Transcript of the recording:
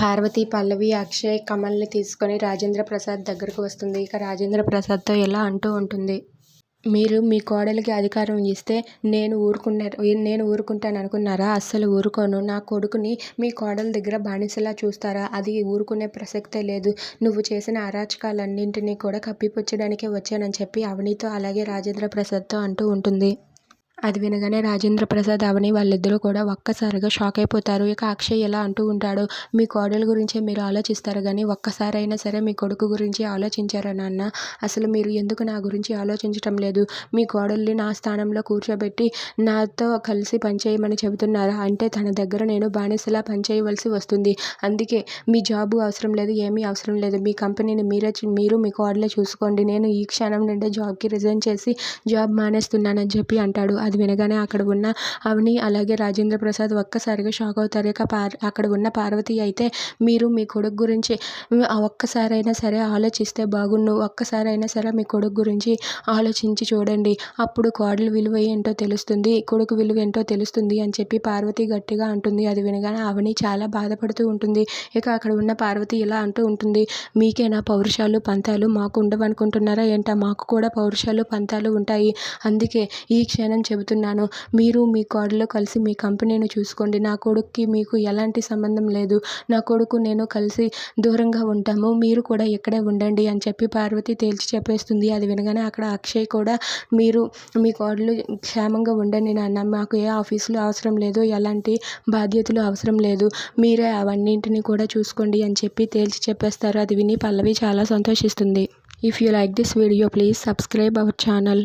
పార్వతి పల్లవి అక్షయ్ కమల్ని తీసుకొని రాజేంద్ర ప్రసాద్ దగ్గరకు వస్తుంది. ఇక రాజేంద్ర ప్రసాద్తో ఇలా అంటూ ఉంటుంది మీరు మీ కోడలికి అధికారం ఇస్తే నేను ఊరుకున్న నేను ఊరుకుంటాను అనుకున్నారా? అస్సలు ఊరుకోను. నా కొడుకుని మీ కోడల దగ్గర బానిసలా చూస్తారా? అది ఊరుకునే ప్రసక్తే లేదు. నువ్వు చేసిన అరాచకాలన్నింటినీ కూడా కప్పిపుచ్చడానికే వచ్చానని చెప్పి అవనీతో అలాగే రాజేంద్ర ప్రసాద్తో అంటూ ఉంటుంది. అది వినగానే రాజేంద్ర ప్రసాద్ అవని వాళ్ళిద్దరూ కూడా ఒక్కసారిగా షాక్ అయిపోతారు. ఇక అక్షయ్ ఎలా అంటూ ఉంటాడు మీ కోడలు గురించే మీరు ఆలోచిస్తారు కానీ ఒక్కసారైనా సరే మీ కొడుకు గురించి ఆలోచించారా నాన్న? అసలు మీరు ఎందుకు నా గురించి ఆలోచించటం లేదు? మీ కోడల్ని నా స్థానంలో కూర్చోబెట్టి నాతో కలిసి పనిచేయమని చెబుతున్నారా? అంటే తన దగ్గర నేను బానిసలా పనిచేయవలసి వస్తుంది. అందుకే మీ జాబు అవసరం లేదు ఏమీ అవసరం లేదు. మీ కంపెనీని మీరే మీరు మీ కోడలే చూసుకోండి. నేను ఈ క్షణం నుండే జాబ్కి రిజైన్ చేసి జాబ్ మానేస్తున్నానని చెప్పి అంటాడు. అది వినగానే అక్కడ ఉన్న అవని అలాగే రాజేంద్ర ప్రసాద్ ఒక్కసారిగా షాక్ అవుతారు. ఇక పార్ అక్కడ ఉన్న పార్వతి అయితే మీరు మీ కొడుకు గురించి ఒక్కసారైనా సరే ఆలోచిస్తే బాగుండు. ఒక్కసారైనా సరే మీ కొడుకు గురించి ఆలోచించి చూడండి. అప్పుడు కోడలు విలువ ఏంటో తెలుస్తుంది. కొడుకు విలువ ఏంటో తెలుస్తుంది అని చెప్పి పార్వతి గట్టిగా అంటుంది. అది వినగానే అవని చాలా బాధపడుతూ ఉంటుంది. ఇక అక్కడ ఉన్న పార్వతి ఇలా అంటూ ఉంటుంది. మీకేనా పౌరుషాలు పంతాలు మాకు ఉండవనుకుంటున్నారా? ఏంటా మాకు కూడా పౌరుషాలు పంతాలు ఉంటాయి. అందుకే ఈ క్షణం చెబుతున్నాను మీరు మీ కోడలు కలిసి మీ కంపెనీని చూసుకోండి. నా కొడుక్కి మీకు ఎలాంటి సంబంధం లేదు. నా కొడుకు నేను కలిసి దూరంగా ఉంటాము. మీరు కూడా ఇక్కడే ఉండండి అని చెప్పి పార్వతి తేల్చి చెప్పేస్తుంది. అది వినగానే అక్కడ అక్షయ్ కూడా మీరు మీ కోడలు క్షేమంగా ఉండండి నాన్న. మాకు ఏ ఆఫీసులు అవసరం లేదు. ఎలాంటి బాధ్యతలు అవసరం లేదు. మీరే అవన్నింటిని కూడా చూసుకోండి అని చెప్పి తేల్చి చెప్పేస్తారు. అది విని పల్లవి చాలా సంతోషిస్తుంది. If you like this video please subscribe our channel